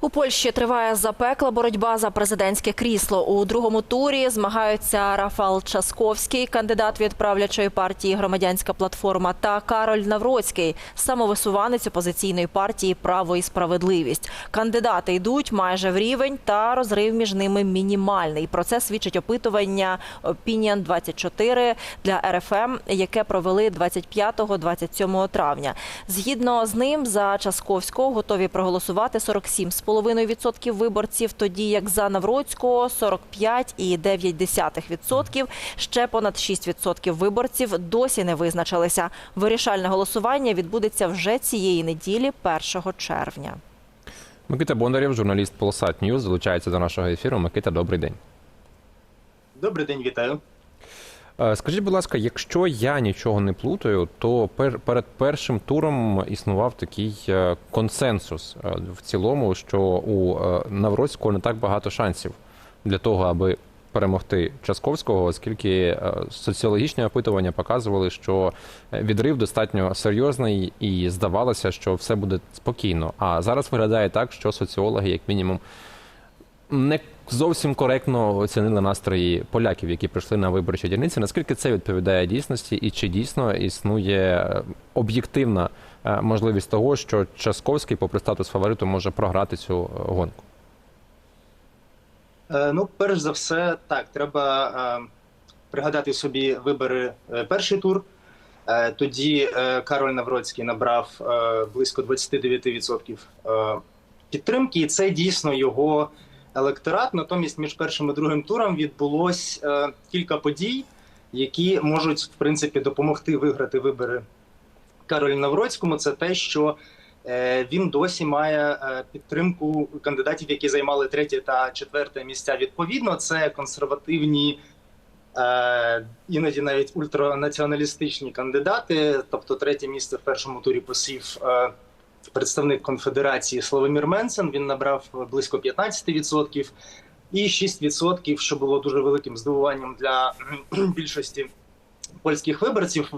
У Польщі триває запекла боротьба за президентське крісло. У другому турі змагаються Рафал Часковський, кандидат від правлячої партії Громадянська платформа, та Кароль Навроцький, самовисуванець опозиційної партії Право і справедливість. Кандидати йдуть майже в рівень, та розрив між ними мінімальний. Про це свідчить опитування Opinion 24 для РФМ, яке провели 25-27 травня. Згідно з ним, за Часковського готові проголосувати 47,5% виборців, тоді як за Навроцького 45,9%. Ще понад 6% виборців досі не визначилися. Вирішальне голосування відбудеться вже цієї неділі, 1 червня. Микита Бондарєв, журналіст Полосат Ньюз, залучається до нашого ефіру. Микита, добрий день. Добрий день, вітаю. Е, Скажіть, будь ласка, якщо я нічого не плутаю, то пер, перед першим туром існував такий е, консенсус е, в цілому, що у Навроцького не так багато шансів для того, аби перемогти Часковського, оскільки соціологічні опитування показували, що відрив достатньо серйозний і здавалося, що все буде спокійно. А зараз виглядає так, що соціологи, як мінімум, не зовсім коректно оцінили настрої поляків, які прийшли на виборчі дільниці. Наскільки це відповідає дійсності, і чи дійсно існує е, об'єктивна е, можливість того, що Часковський, попри статус фавориту, може програти цю е, гонку? Ну, перш за все, так, треба пригадати собі вибори перший тур. Тоді Кароль Навроцький набрав близько 29% е, підтримки, і це дійсно його електорат. Натомість між першим і другим туром відбулось е, кілька подій, які можуть в принципі допомогти виграти вибори Каролю Навроцькому. Це те, що Е, Він досі має е, підтримку кандидатів, які займали третє та четверте місця. Відповідно, це консервативні, е, іноді навіть ультранаціоналістичні кандидати. Тобто, третє місце в першому турі посів е, представник конфедерації Славомір Менсен. Він набрав близько 15%. І 6%, що було дуже великим здивуванням для більшості польських виборців,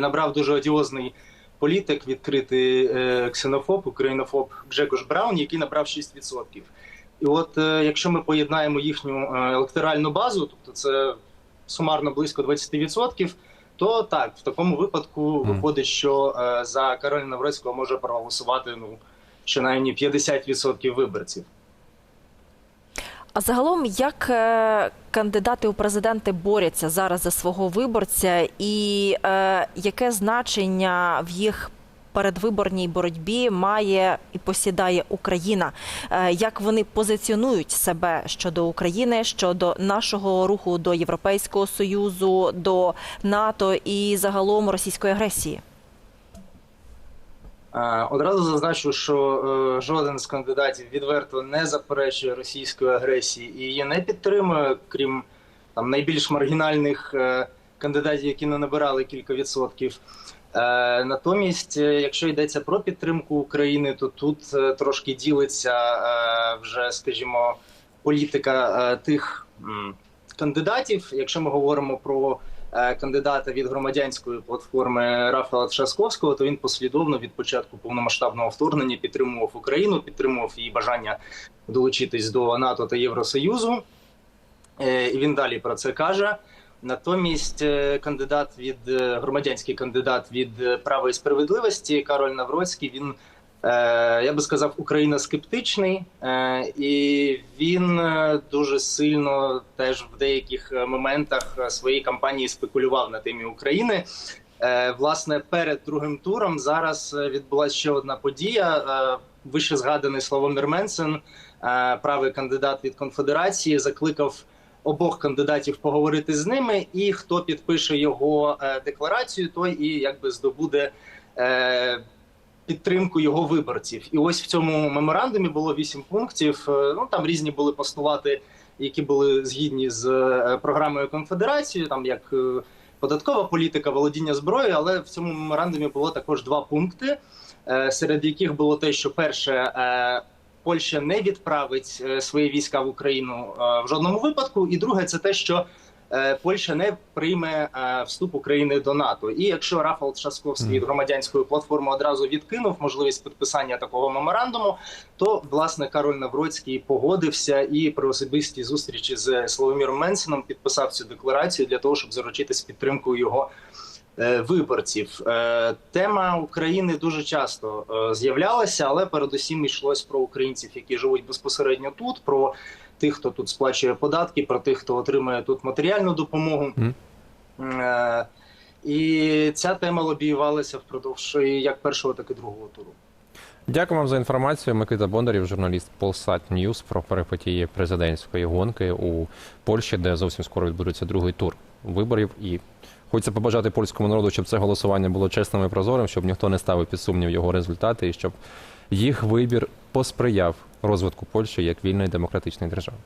набрав дуже одіозний політик, відкритий е, ксенофоб, українофоб Джекош Браун, який набрав 6%. І от е, якщо ми поєднаємо їхню е, електоральну базу, тобто це сумарно близько 20%, то так, в такому випадку виходить, що е, за Кароліна Навроцького може проголосувати ну, щонайні 50% виборців. А загалом, як е, кандидати у президенти борються зараз за свого виборця, і е, яке значення в їх передвиборній боротьбі має і посідає Україна? Е, як вони позиціонують себе щодо України, щодо нашого руху до Європейського союзу, до НАТО і загалом російської агресії? Е, Одразу зазначу, що е, жоден з кандидатів відверто не заперечує російської агресії і її не підтримує, крім там найбільш маргінальних кандидатів, які не набирали кілька відсотків. Е, Натомість, е, якщо йдеться про підтримку України, то тут е, трошки ділиться вже, скажімо, політика тих кандидатів. Якщо ми говоримо про кандидата від громадянської платформи Рафала Трашковського, то він послідовно від початку повномасштабного вторгнення підтримував Україну, підтримував її бажання долучитись до НАТО та Євросоюзу. І він далі про це каже. Натомість е, кандидат від е, громадянський кандидат від е, права і справедливості Кароль Навроцький. Він я би сказав, Україна скептичний, і він дуже сильно теж в деяких моментах своєї кампанії спекулював на темі України. Власне, перед другим туром зараз відбулася ще одна подія. Вище згаданий Славомір Менсен, правий кандидат від конфедерації, закликав обох кандидатів поговорити з ними, і хто підпише його е, декларацію, той і якби здобуде е, підтримку його виборців. І ось в цьому меморандумі було вісім пунктів. Е, Ну там різні були постулати, які були згідні з програмою конфедерації, там як податкова політика, володіння зброєю. Але в цьому меморандумі було також два пункти, серед яких було те, що перше. Польща не відправить е, свої війська в Україну е, в жодному випадку. І друге, це те, що е, Польща не прийме вступ України до НАТО. І якщо Рафал Часковський від громадянської платформи одразу відкинув можливість підписання такого меморандуму, то власне Кароль Навроцький погодився і при особистій зустрічі з Славоміром Менсеном підписав цю декларацію для того, щоб заручитись підтримкою його виборців. Е, Тема України дуже часто е, з'являлася, але передусім йшлось про українців, які живуть безпосередньо тут. про тих, хто тут сплачує податки, про тих, хто отримує тут матеріальну допомогу. Е, І ця тема лобіювалася впродовж як першого, так і другого туру. Дякую вам за інформацію. Микита Бондарів, журналіст Polsat News про перипетії президентської гонки у Польщі, де зовсім скоро відбудеться другий тур виборів. І хочеться побажати польському народу, щоб це голосування було чесним і прозорим, щоб ніхто не ставив під сумнів його результати, і щоб їх вибір посприяв розвитку Польщі як вільної демократичної держави.